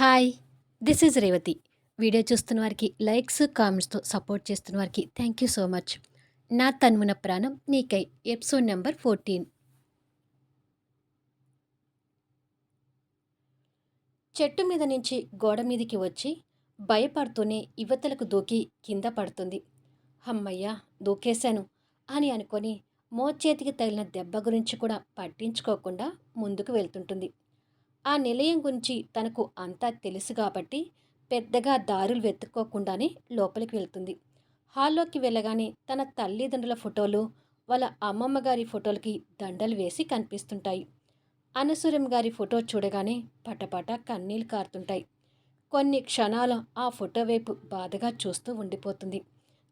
Hi this is Revathi video చూస్తున్న వారికి likes కామెంట్స్తో support చేస్తున్న వారికి థ్యాంక్ యూ సో మచ్ నా తన్మున ప్రాణం నీకై ఎపిసోడ్ నెంబర్ ఫోర్టీన్ చెట్టు మీద నుంచి గోడ మీదకి వచ్చి భయపడుతూనే యువతలకు దూకి కింద పడుతుంది. హమ్మయ్యా దూకేశాను అని అనుకొని మోచేతికి తగిలిన దెబ్బ గురించి కూడా పట్టించుకోకుండా ముందుకు వెళ్తుంటుంది. ఆ నిలయం గురించి తనకు అంతా తెలుసు కాబట్టి పెద్దగా దారులు వెతుక్కోకుండానే లోపలికి వెళ్తుంది. హాల్లోకి వెళ్ళగానే తన తల్లిదండ్రుల ఫోటోలు వాళ్ళ అమ్మమ్మ గారి ఫోటోలకి దండలు వేసి కనిపిస్తుంటాయి. అనసూరం గారి ఫోటో చూడగానే పటపట కన్నీళ్ళు కారుతుంటాయి. కొన్ని క్షణాలు ఆ ఫోటో వైపు బాధగా చూస్తూ ఉండిపోతుంది.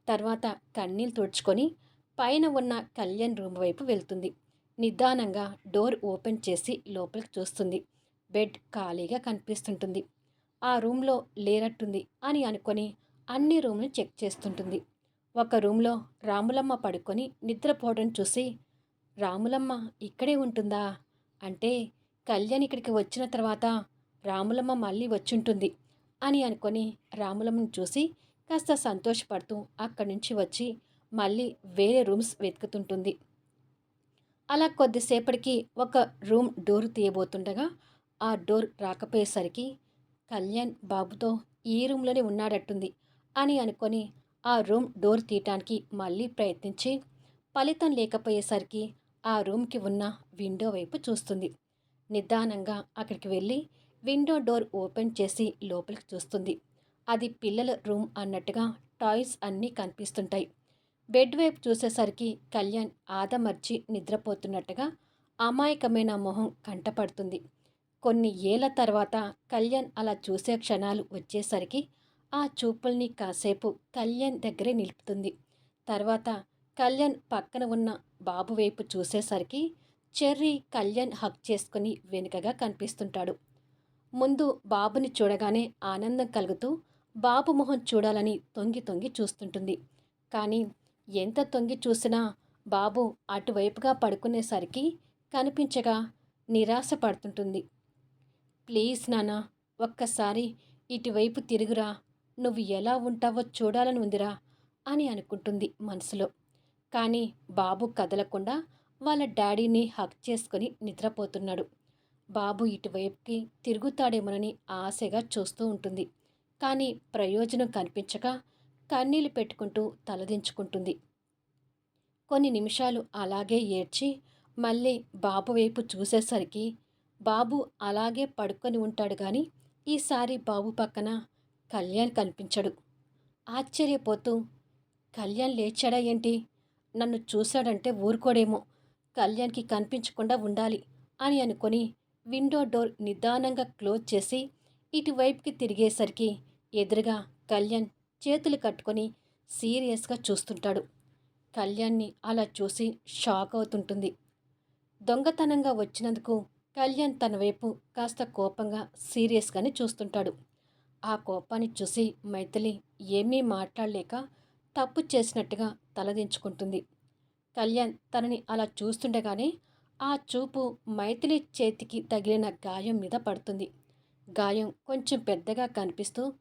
తర్వాత కన్నీళ్ళు తుడుచుకొని పైన ఉన్న కళ్యాణ్ రూమ్ వైపు వెళ్తుంది. నిదానంగా డోర్ ఓపెన్ చేసి లోపలికి చూస్తుంది. బెడ్ ఖాళీగా కనిపిస్తుంటుంది. ఆ రూమ్లో లేనట్టుంది అని అనుకొని అన్ని రూమ్లు చెక్ చేస్తుంటుంది. ఒక రూమ్లో రాములమ్మ పడుకొని నిద్రపోవడం చూసి రాములమ్మ ఇక్కడే ఉంటుందా? అంటే కళ్యాణ్ ఇక్కడికి వచ్చిన తర్వాత రాములమ్మ మళ్ళీ వచ్చుంటుంది అని అనుకొని రాములమ్మను చూసి కాస్త సంతోషపడుతూ అక్కడి నుంచి వచ్చి మళ్ళీ వేరే రూమ్స్ వెతుకుతుంటుంది. అలా కొద్దిసేపటికి ఒక రూమ్ డోర్ తీయబోతుండగా ఆ డోర్ రాకపోయేసరికి కళ్యాణ్ బాబుతో ఈ రూమ్లోనే ఉన్నాడట్టుంది అని అనుకొని ఆ రూమ్ డోర్ తీయటానికి మళ్ళీ ప్రయత్నించి ఫలితం లేకపోయేసరికి ఆ రూమ్కి ఉన్న విండో వైపు చూస్తుంది. నిదానంగా అక్కడికి వెళ్ళి విండో డోర్ ఓపెన్ చేసి లోపలికి చూస్తుంది. అది పిల్లల రూమ్ అన్నట్టుగా టాయ్స్ అన్నీ కనిపిస్తుంటాయి. బెడ్ వైపు చూసేసరికి కళ్యాణ్ ఆదమర్చి నిద్రపోతున్నట్టుగా అమాయకమైన మొహం కంటపడుతుంది. కొన్ని ఏళ్ళ తర్వాత కళ్యాణ్ అలా చూసే క్షణాలు వచ్చేసరికి ఆ చూపుల్ని కాసేపు కళ్యాణ్ దగ్గరే నిలుపుతుంది. తర్వాత కళ్యాణ్ పక్కన ఉన్న బాబు వైపు చూసేసరికి చెర్రీ కళ్యాణ్ హక్ చేసుకుని వెనుకగా కనిపిస్తుంటాడు. ముందు బాబుని చూడగానే ఆనందం కలుగుతూ బాబు మొహం చూడాలని తొంగి తొంగి చూస్తుంటుంది. కానీ ఎంత తొంగి చూసినా బాబు అటువైపుగా పడుకునేసరికి కనిపించగా నిరాశ పడుతుంటుంది ప్లీజ్ నాన్న ఒక్కసారి ఇటువైపు తిరుగురా. నువ్వు ఎలా ఉంటావో చూడాలని ఉందిరా అని అనుకుంటుంది మనసులో. కానీ బాబు కదలకుండా వాళ్ళ డాడీని హక్ చేసుకుని నిద్రపోతున్నాడు. బాబు ఇటువైపుకి తిరుగుతాడేమోనని ఆశగా చూస్తూ ఉంటుంది. కానీ ప్రయోజనం కనిపించక కన్నీళ్ళు పెట్టుకుంటూ తలదించుకుంటుంది. కొన్ని నిమిషాలు అలాగే ఏడ్చి మళ్ళీ బాబు వైపు చూసేసరికి బాబు అలాగే పడుకొని ఉంటాడు కానీ ఈసారి బాబు పక్కన కళ్యాణ్ కనిపించడు. ఆశ్చర్యపోతూ కళ్యాణ్ లేచాడా ఏంటి? నన్ను చూశాడంటే ఊరుకోడేమో. కళ్యాణ్కి కనిపించకుండా ఉండాలి అని అనుకొని విండో డోర్ నిదానంగా క్లోజ్ చేసి ఇటువైపుకి తిరిగేసరికి ఎదురుగా కళ్యాణ్ చేతులు కట్టుకొని సీరియస్గా చూస్తుంటాడు. కళ్యాణ్ని అలా చూసి షాక్ అవుతుంటుంది. దొంగతనంగా వచ్చినందుకు కళ్యాణ్ తన వైపు కాస్త కోపంగా సీరియస్గానే చూస్తుంటాడు. ఆ కోపాన్ని చూసి మైథిలి ఏమీ మాట్లాడలేక తప్పు చేసినట్టుగా తలదించుకుంటుంది. కళ్యాణ్ తనని అలా చూస్తుండగానే ఆ చూపు మైథిలి చేతికి తగిలిన గాయం మీద పడుతుంది. గాయం కొంచెం పెద్దగా కనిపిస్తూ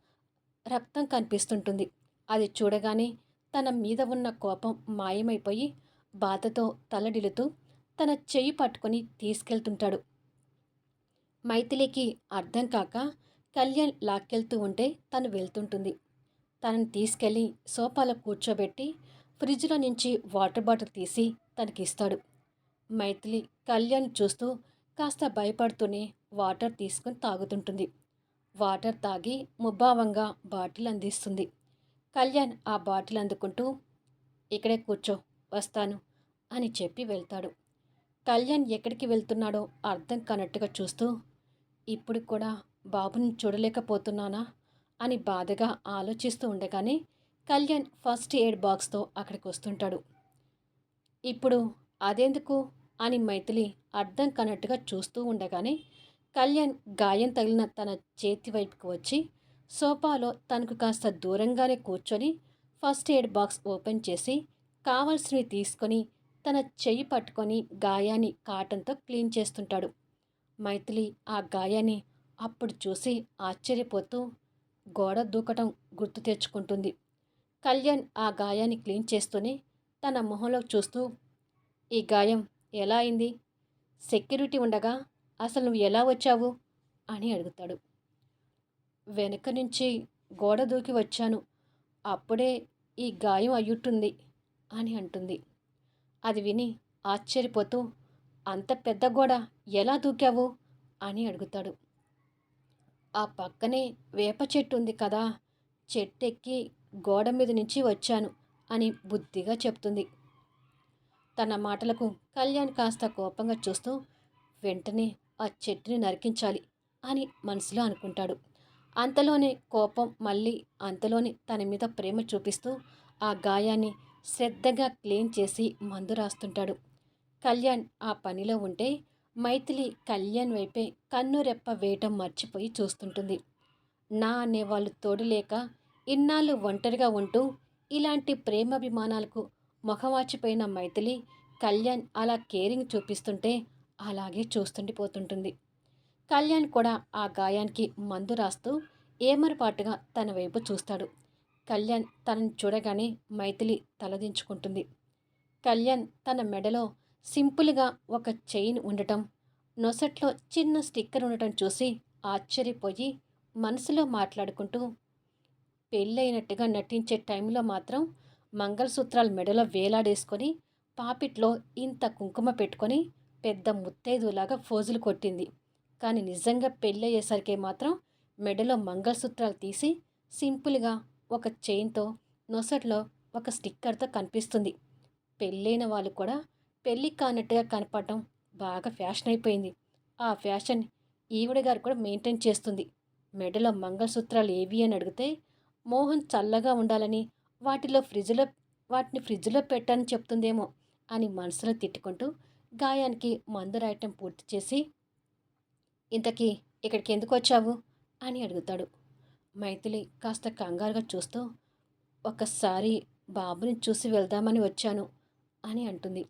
రక్తం కనిపిస్తుంటుంది. అది చూడగానే తన మీద ఉన్న కోపం మాయమైపోయి బాధతో తలడిలుతూ తన చెయ్యి పట్టుకొని తీసుకెళ్తుంటాడు. మైథిలికి అర్థం కాక కళ్యాణ్ లాక్కెళ్తూ ఉంటే తను వెళ్తుంటుంది. తనని తీసుకెళ్ళి సోఫాలో కూర్చోబెట్టి ఫ్రిడ్జ్లో నుంచి వాటర్ బాటిల్ తీసి తనకిస్తాడు. మైథిలి కళ్యాణ్ చూస్తూ కాస్త భయపడుతూనే వాటర్ తీసుకొని తాగుతుంటుంది. వాటర్ తాగి ముభావంగా బాటిల్ అందిస్తుంది. కళ్యాణ్ ఆ బాటిల్ అందుకుంటూ ఇక్కడే కూర్చో వస్తాను అని చెప్పి వెళ్తాడు. కళ్యాణ్ ఎక్కడికి వెళ్తున్నాడో అర్థం కానట్టుగా చూస్తూ ఇప్పుడు కూడా బాబుని చూడలేకపోతున్నానా? అని బాధగా ఆలోచిస్తూ ఉండగానే కళ్యాణ్ ఫస్ట్ ఎయిడ్ బాక్స్తో అక్కడికి వస్తుంటాడు ఇప్పుడు అదెందుకు? అని మైథిలి అర్థం కానట్టుగా చూస్తూ ఉండగానే కళ్యాణ్ గాయం తగిలిన తన చేతి వైపుకు వచ్చి సోఫాలో తనకు కాస్త దూరంగానే కూర్చొని ఫస్ట్ ఎయిడ్ బాక్స్ ఓపెన్ చేసి కావాల్సినవి తీసుకొని తన చెయ్యి పట్టుకొని గాయాన్ని కాటన్తో క్లీన్ చేస్తుంటాడు. మైథిలి ఆ గాయాన్ని అప్పుడు చూసి ఆశ్చర్యపోతూ గోడ దూకటం గుర్తు తెచ్చుకుంటుంది. కళ్యాణ్ ఆ గాయాన్ని క్లీన్ చేస్తూనే తన మొహంలో చూస్తూ ఈ గాయం ఎలా అయింది? సెక్యూరిటీ ఉండగా అసలు నువ్వు ఎలా వచ్చావు? అని అడుగుతాడు. వెనక నుంచి గోడ దూకి వచ్చాను. అప్పుడే ఈ గాయం అయ్యుంటుంది అని అంటుంది. అది విని ఆశ్చర్యపోతూ అంత పెద్ద గోడ ఎలా దూకావు? అని అడుగుతాడు. ఆ పక్కనే వేప చెట్టు ఉంది కదా చెట్టెక్కి గోడ మీద నుంచి వచ్చాను అని బుద్ధిగా చెప్తుంది. తన మాటలకు కళ్యాణ్ కాస్త కోపంగా చూస్తూ వెంటనే ఆ చెట్టుని నరికించాలి అని మనసులో అనుకుంటాడు. అంతలోనే కోపం మళ్ళీ అంతలోనే తన మీద ప్రేమ చూపిస్తూ ఆ గాయాన్ని శ్రద్ధగా క్లీన్ చేసి మందు రాస్తుంటాడు. కళ్యాణ్ ఆ పనిలో ఉంటే మైథిలి కళ్యాణ్ వైపే కన్నురెప్ప వేయటం మర్చిపోయి చూస్తుంటుంది. నా అనేవాళ్ళు తోడు లేక ఇన్నాళ్ళు ఒంటరిగా ఉంటూ ఇలాంటి ప్రేమాభిమానాలకు ముఖమాచిపోయిన మైథిలి కళ్యాణ్ అలా కేరింగ్ చూపిస్తుంటే అలాగే చూస్తుండిపోతుంటుంది కళ్యాణ్ కూడా ఆ గాయానికి మందు రాస్తూ ఏమరపాటుగా తన వైపు చూస్తాడు. కళ్యాణ్ తనని చూడగానే మైథిలి తలదించుకుంటుంది. కళ్యాణ్ తన మెడలో సింపుల్గా ఒక చైన్ ఉండటం నొసట్లో చిన్న స్టిక్కర్ ఉండటం చూసి ఆశ్చర్యపోయి మనసులో మాట్లాడుకుంటూ పెళ్ళైనట్టుగా నటించే టైంలో మాత్రం మంగళసూత్రాలు మెడలో వేలాడేసుకొని పాపిట్లో ఇంత కుంకుమ పెట్టుకొని పెద్ద ముత్తైదులాగా ఫోజులు కొట్టింది. కానీ నిజంగా పెళ్ళయ్యేసరికి మాత్రం మెడలో మంగళసూత్రాలు తీసి సింపుల్గా ఒక చైన్తో నొసట్లో ఒక స్టిక్కర్తో కనిపిస్తుంది. పెళ్ళైన వాళ్ళు కూడా పెళ్ళి కానట్టుగా కనపడటం బాగా ఫ్యాషన్ అయిపోయింది. ఆ ఫ్యాషన్ ఈవిడ గారు కూడా మెయింటైన్ చేస్తుంది. మెడలో మంగళసూత్రాలు ఏవి అని అడిగితే మోహన్ చల్లగా ఉండాలని వాటిలో ఫ్రిడ్జ్లో వాటిని ఫ్రిడ్జ్లో పెట్టని చెప్తుందేమో అని మనసులో తిట్టుకుంటూ గాయానికి మందు రాయటం పూర్తి చేసి ఇంతకీ ఇక్కడికి ఎందుకు వచ్చావు? అని అడుగుతాడు. మైథిలి కాస్త కంగారుగా చూస్తూ ఒక్కసారి బాబుని చూసి వెళ్దామని వచ్చాను అని అంటుంది.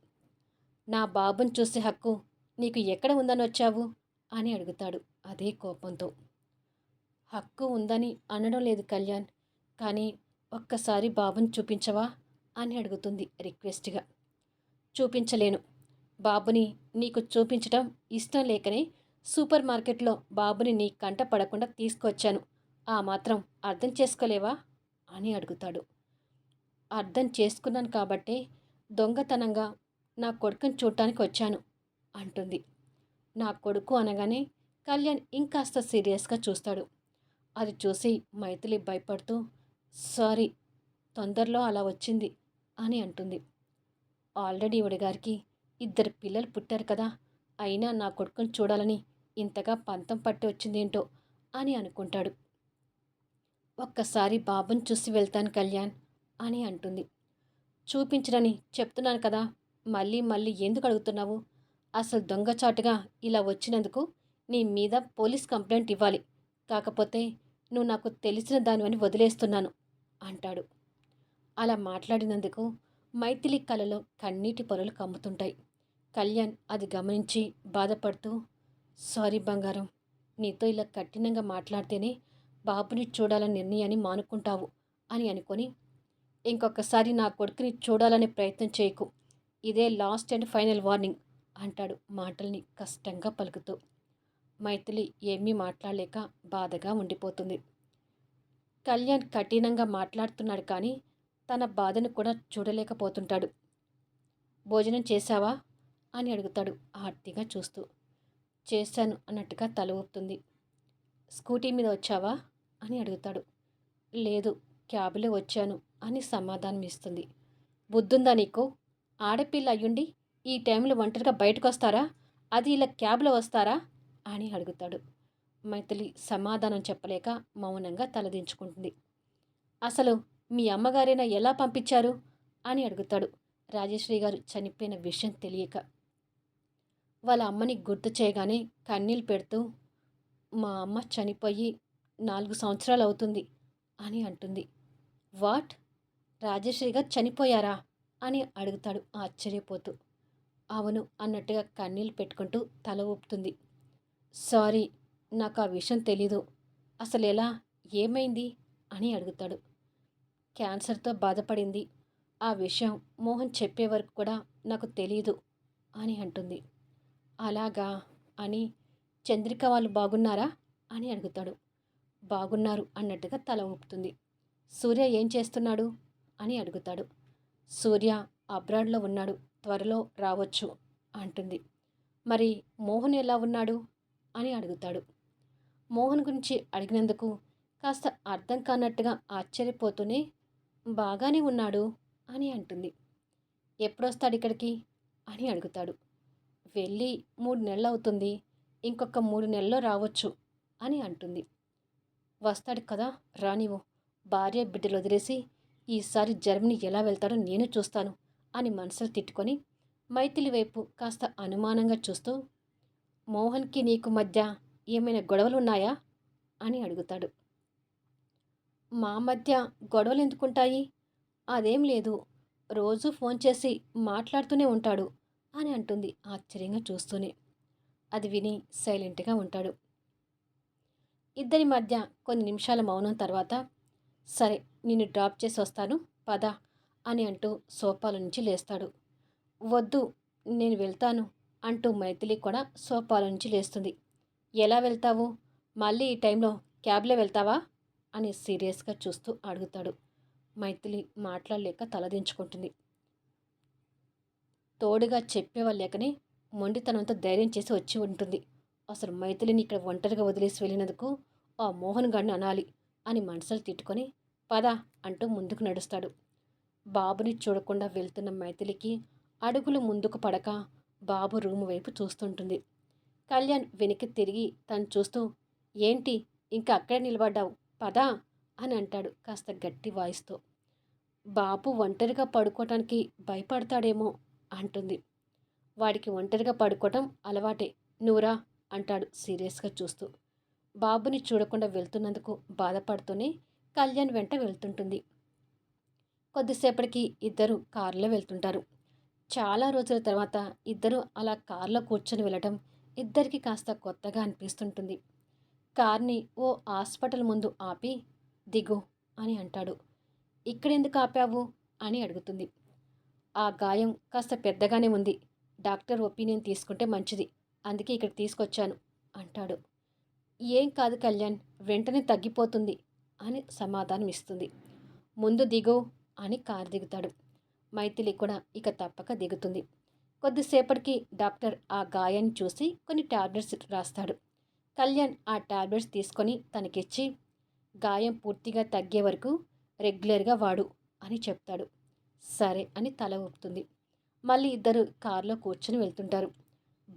నా బాబుని చూసే హక్కు నీకు ఎక్కడ ఉందని వచ్చావు? అని అడుగుతాడు అదే కోపంతో. హక్కు ఉందని అనడం లేదు కళ్యాణ్ కానీ ఒక్కసారి బాబుని చూపించవా? అని అడుగుతుంది రిక్వెస్ట్గా. చూపించలేను. బాబుని నీకు చూపించటం ఇష్టం లేకనే సూపర్ మార్కెట్లో బాబుని నీ కంట పడకుండా తీసుకొచ్చాను. ఆ మాత్రం అర్థం చేసుకోలేవా? అని అడుగుతాడు. అర్థం చేసుకున్నాను కాబట్టే దొంగతనంగా నా కొడుకుని చూడటానికి వచ్చాను అంటుంది. నా కొడుకు అనగానే కళ్యాణ్ ఇంకాస్త సీరియస్గా చూస్తాడు. అది చూసి మైథిలి భయపడుతూ సారీ తొందరలో అలా వచ్చింది అని అంటుంది. ఆల్రెడీ ఇవిడ గారికి ఇద్దరు పిల్లలు పుట్టారు కదా అయినా నా కొడుకుని చూడాలని ఇంతగా పంతం పట్టి వచ్చిందేంటో అని అనుకుంటాడు. ఒక్కసారి బాబుని చూసి వెళ్తాను కళ్యాణ్ అని అంటుంది. చూపించరని చెప్తున్నాను కదా మళ్ళీ మళ్ళీ ఎందుకు అడుగుతున్నావు? అసలు దొంగచాటుగా ఇలా వచ్చినందుకు నీ మీద పోలీస్ కంప్లైంట్ ఇవ్వాలి. కాకపోతే నువ్వు నాకు తెలిసిన దానివని వదిలేస్తున్నాను అంటాడు. అలా మాట్లాడినందుకు మైథిలి కలలో కన్నీటి పొరలు కమ్ముతుంటాయి. కళ్యాణ్ అది గమనించి బాధపడుతూ సారీ బంగారం నీతో ఇలా కఠినంగా మాట్లాడితేనే బాబుని చూడాలని నిర్ణయాన్ని మానుకుంటావు అని అనుకొని ఇంకొకసారి నా కొడుకుని చూడాలనే ప్రయత్నం చేయకు. ఇదే లాస్ట్ అండ్ ఫైనల్ వార్నింగ్ అంటాడు మాటల్ని కష్టంగా పలుకుతూ. మైథిలి ఏమీ మాట్లాడలేక బాధగా ఉండిపోతుంది. కళ్యాణ్ కఠినంగా మాట్లాడుతున్నాడు కానీ తన బాధను కూడా చూడలేకపోతుంటాడు. భోజనం చేశావా? అని అడుగుతాడు ఆర్తిగా చూస్తూ. చేశాను అన్నట్టుగా తల ఊపుతుంది. స్కూటీ మీద వచ్చావా? అని అడుగుతాడు. లేదు క్యాబ్లో వచ్చాను అని సమాధానం ఇస్తుంది బుద్ధుందా నీకు? ఆడపిల్ల అయ్యుండి ఈ టైంలో ఒంటరిగా బయటకు వస్తారా అది ఇలా క్యాబ్లో వస్తారా? అని అడుగుతాడు. మైథిలి సమాధానం చెప్పలేక మౌనంగా తలదించుకుంటుంది. అసలు మీ అమ్మగారైనా ఎలా పంపించారు? అని అడుగుతాడు రాజశ్రీ గారు చనిపోయిన విషయం తెలియక. వాళ్ళ అమ్మని గుర్తు చేయగానే కన్నీళ్ళు పెడుతూ మా అమ్మ చనిపోయి నాలుగు సంవత్సరాలు అవుతుంది అని అంటుంది. వాట్? రాజశ్రీ గారు చనిపోయారా? అని అడుగుతాడు ఆశ్చర్యపోతూ. అవును అన్నట్టుగా కన్నీళ్ళు పెట్టుకుంటూ తల ఊపుతుంది. సారీ నాకు ఆ విషయం తెలీదు. అసలు ఎలా ఏమైంది? అని అడుగుతాడు. క్యాన్సర్తో బాధపడింది. ఆ విషయం మోహన్ చెప్పే వరకు కూడా నాకు తెలియదు అని అంటుంది. అలాగా? అని చంద్రిక వాళ్ళు బాగున్నారా? అని అడుగుతాడు. బాగున్నారు అన్నట్టుగా తల ఊపుతుంది. సూర్య ఏం చేస్తున్నాడు? అని అడుగుతాడు. సూర్య అబ్రాడ్లో ఉన్నాడు. త్వరలో రావచ్చు అంటుంది. మరి మోహన్ ఎలా ఉన్నాడు? అని అడుగుతాడు. మోహన్ గురించి అడిగినందుకు కాస్త అర్థం కానట్టుగా ఆశ్చర్యపోతూనే బాగానే ఉన్నాడు అని అంటుంది. ఎప్పుడొస్తాడు ఇక్కడికి? అని అడుగుతాడు. వెళ్ళి మూడు నెలలు అవుతుంది ఇంకొక మూడు నెలల్లో రావచ్చు అని అంటుంది. వస్తాడు కదా? రానివో భార్య బిడ్డలు వదిలేసి ఈసారి జర్మనీ ఎలా వెళ్తాడో నేను చూస్తాను అని మనసులు తిట్టుకొని మైథిలి వైపు కాస్త అనుమానంగా చూస్తూ మోహన్కి నీకు మధ్య ఏమైనా గొడవలు ఉన్నాయా అని అడుగుతాడు. మా మధ్య గొడవలు ఎందుకుంటాయి? అదేం లేదు. రోజు ఫోన్ చేసి మాట్లాడుతూనే ఉంటాడు అని అంటుంది ఆశ్చర్యంగా చూస్తూనే. అది విని సైలెంట్గా ఉంటాడు. ఇద్దరి మధ్య కొన్ని నిమిషాల మౌనం తర్వాత సరే నిన్ను డ్రాప్ చేసి వస్తాను పద అని అంటూ సోఫాల నుంచి లేస్తాడు. వద్దు నేను వెళ్తాను అంటూ మైథిలి కూడా సోఫాల నుంచి లేస్తుంది. ఎలా వెళ్తావు? మళ్ళీ ఈ టైంలో క్యాబ్లో వెళ్తావా? అని సీరియస్గా చూస్తూ అడుగుతాడు. మైథిలి మాట్లాడలేక తలదించుకుంటుంది తోడుగా చెప్పేవాళ్ళు మొండితనంతో ధైర్యం చేసి వచ్చి ఉంటుంది. అసలు మైథిలిని ఇక్కడ ఒంటరిగా వదిలేసి వెళ్ళినందుకు ఆ మోహన్ గాడిని అనాలి అని మనసులు తిట్టుకొని పద అంటూ ముందుకు నడుస్తాడు. బాబుని చూడకుండా వెళ్తున్న మైథిలికి అడుగులు ముందుకు పడక బాబు రూము వైపు చూస్తుంటుంది. కళ్యాణ్ వెనక్కి తిరిగి తను చూస్తూ ఏంటి ఇంకా అక్కడే నిలబడ్డావు? పదా అని అంటాడు కాస్త గట్టి వాయిస్తో. బాబు ఒంటరిగా పడుకోవటానికి భయపడతాడేమో అంటుంది. వాడికి ఒంటరిగా పడుకోవటం అలవాటే. నువ్వురా అంటాడు సీరియస్గా చూస్తూ. బాబుని చూడకుండా వెళ్తున్నందుకు బాధపడుతూనే కళ్యాణ్ వెంట వెళ్తుంటుంది. కొద్దిసేపటికి ఇద్దరు కారులో వెళ్తుంటారు. చాలా రోజుల తర్వాత ఇద్దరు అలా కారులో కూర్చొని వెళ్ళటం ఇద్దరికి కాస్త కొత్తగా అనిపిస్తుంటుంది. కార్ని ఓ హాస్పిటల్ ముందు ఆపి దిగు అని అంటాడు. ఇక్కడెందుకు ఆపావు? అని అడుగుతుంది. ఆ గాయం కాస్త పెద్దగానే ఉంది. డాక్టర్ ఒపీనియన్ తీసుకుంటే మంచిది. అందుకే ఇక్కడ తీసుకొచ్చాను అంటాడు. ఏం కాదు కళ్యాణ్ వెంటనే తగ్గిపోతుంది అని సమాధానం ఇస్తుంది. ముందు దిగు అని కారు దిగుతాడు. మైథిలి కూడా ఇక తప్పక దిగుతుంది. కొద్దిసేపటికి డాక్టర్ ఆ గాయాన్ని చూసి కొన్ని టాబ్లెట్స్ రాస్తాడు. కళ్యాణ్ ఆ టాబ్లెట్స్ తీసుకొని తనకిచ్చి గాయం పూర్తిగా తగ్గే వరకు రెగ్యులర్గా వాడు అని చెప్తాడు. సరే అని తల ఊపుతుంది. మళ్ళీ ఇద్దరు కారులో కూర్చొని వెళ్తుంటారు.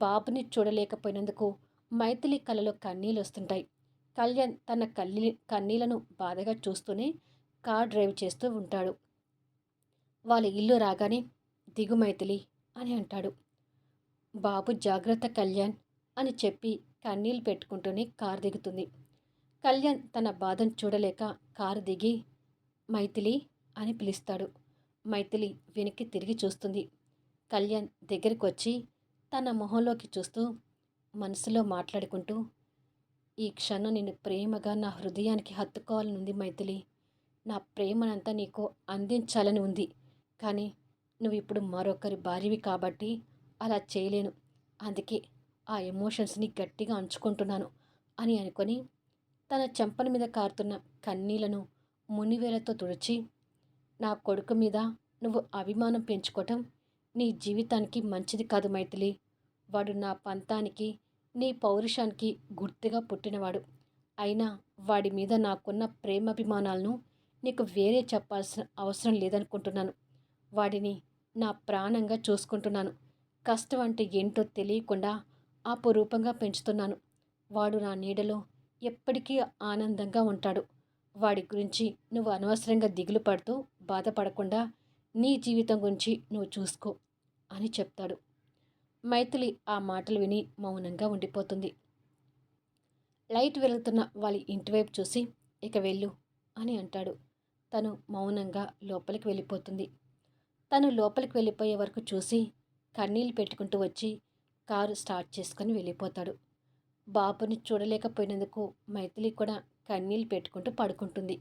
బాబుని చూడలేకపోయినందుకు మైథిలి కళ్ళలో కన్నీళ్ళు వస్తుంటాయి కళ్యాణ్ తన కళ్ళీ కన్నీళ్ళను బాధగా చూస్తూనే కార్ డ్రైవ్ చేస్తూ ఉంటాడు. వాళ్ళ ఇల్లు రాగానే దిగు మైథిలి అని అంటాడు. బాబు జాగ్రత్త కళ్యాణ్ అని చెప్పి కన్నీళ్ళు పెట్టుకుంటూనే కారు దిగుతుంది. కళ్యాణ్ తన బాధను చూడలేక కారు దిగి మైథిలి అని పిలుస్తాడు. మైథిలి వెనక్కి తిరిగి చూస్తుంది. కళ్యాణ్ దగ్గరికి వచ్చి తన మొహంలోకి చూస్తూ మనసులో మాట్లాడుకుంటూ ఈ క్షణం నేను ప్రేమగా నా హృదయానికి హత్తుకోవాలని ఉంది మైథిలి. నా ప్రేమనంతా నీకు అందించాలని ఉంది. కానీ నువ్వు ఇప్పుడు మరొకరి భార్యవి కాబట్టి అలా చేయలేను. అందుకే ఆ ఎమోషన్స్ని గట్టిగా అంచుకుంటున్నాను అని అనుకొని తన చెంపల మీద కారుతున్న కన్నీళ్ళను మునివేలతో తుడిచి నా కొడుకు మీద నువ్వు అభిమానం పెంచుకోవటం నీ జీవితానికి మంచిది కాదు మైథిలి. వాడు నా పంతానికి నీ పౌరుషానికి గుర్తుగా పుట్టినవాడు. అయినా వాడి మీద నాకున్న ప్రేమాభిమానాలను నీకు వేరే చెప్పాల్సిన అవసరం లేదనుకుంటున్నాను. వాడిని నా ప్రాణంగా చూసుకుంటున్నాను. కష్టం అంటే ఏంటో తెలియకుండా అపురూపంగా పెంచుతున్నాను. వాడు నా నీడలో ఎప్పటికీ ఆనందంగా ఉంటాడు. వాడి గురించి నువ్వు అనవసరంగా దిగులు పడుతూ బాధపడకుండా నీ జీవితం గురించి నువ్వు చూసుకో అని చెప్తాడు. మైథిలి ఆ మాటలు విని మౌనంగా ఉండిపోతుంది. లైట్ వెలుగుతున్న వాళ్ళ ఇంటివైపు చూసి ఇక వెళ్ళు అని అంటాడు. తను మౌనంగా లోపలికి వెళ్ళిపోతుంది. తను లోపలికి వెళ్ళిపోయే వరకు చూసి కన్నీళ్ళు పెట్టుకుంటూ వచ్చి కారు స్టార్ట్ చేసుకొని వెళ్ళిపోతాడు. బాబుని చూడలేకపోయినందుకు మైథిలి కూడా కన్నీళ్ళు పెట్టుకుంటూ పడుకుంటుంది.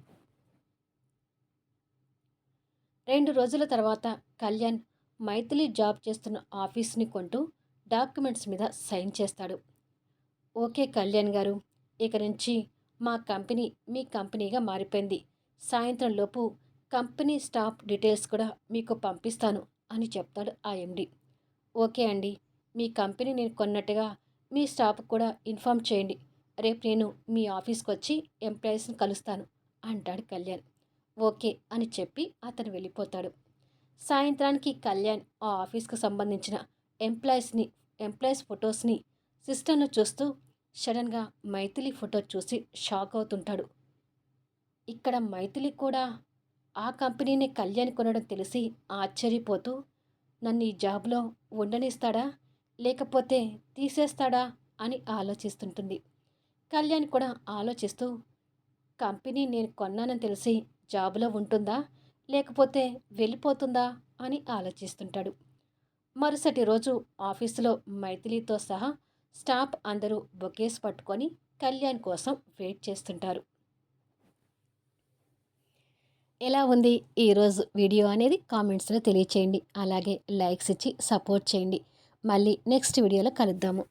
రెండు రోజుల తర్వాత కళ్యాణ్ మైథిలి జాబ్ చేస్తున్న ఆఫీస్ని కొంటూ డాక్యుమెంట్స్ మీద సైన్ చేస్తాడు. ఓకే కళ్యాణ్ గారు ఇక నుంచి మా కంపెనీ మీ కంపెనీగా మారిపోయింది. సాయంత్రం లోపు కంపెనీ స్టాఫ్ డీటెయిల్స్ కూడా మీకు పంపిస్తాను అని చెప్తాడు ఆ ఎండి. ఓకే అండి మీ కంపెనీ నేను కొన్నట్టుగా మీ స్టాఫ్ కూడా ఇన్ఫామ్ చేయండి. రేపు నేను మీ ఆఫీస్కి వచ్చి ఎంప్లాయీస్ని కలుస్తాను అంటాడు కళ్యాణ్. ఓకే అని చెప్పి అతను వెళ్ళిపోతాడు. సాయంత్రానికి కళ్యాణ్ ఆ ఆఫీస్కి సంబంధించిన ఎంప్లాయీస్ని ఎంప్లాయీస్ ఫొటోస్ని సిస్టర్ను చూస్తూ సడన్గా మైథిలి ఫోటో చూసి షాక్ అవుతుంటాడు. ఇక్కడ మైథిలి కూడా ఆ కంపెనీని కళ్యాణ్ కొనడం తెలిసి ఆశ్చర్యపోతూ నన్ను ఈ జాబ్లో ఉండనిస్తాడా? లేకపోతే తీసేస్తాడా? అని ఆలోచిస్తుంటుంది. కళ్యాణ్ కూడా ఆలోచిస్తూ కంపెనీ నేను కొన్నానని తెలిసి జాబ్లో ఉంటుందా? లేకపోతే వెళ్ళిపోతుందా? అని ఆలోచిస్తుంటాడు. మరుసటి రోజు ఆఫీసులో మైథిలితో సహా స్టాఫ్ అందరూ బొకేస్ పట్టుకొని కళ్యాణ్ కోసం వెయిట్ చేస్తుంటారు. ఎలా ఉంది ఈరోజు వీడియో అనేది కామెంట్స్లో తెలియచేయండి. అలాగే లైక్స్ ఇచ్చి సపోర్ట్ చేయండి. మళ్ళీ నెక్స్ట్ వీడియోలో కలుద్దాము.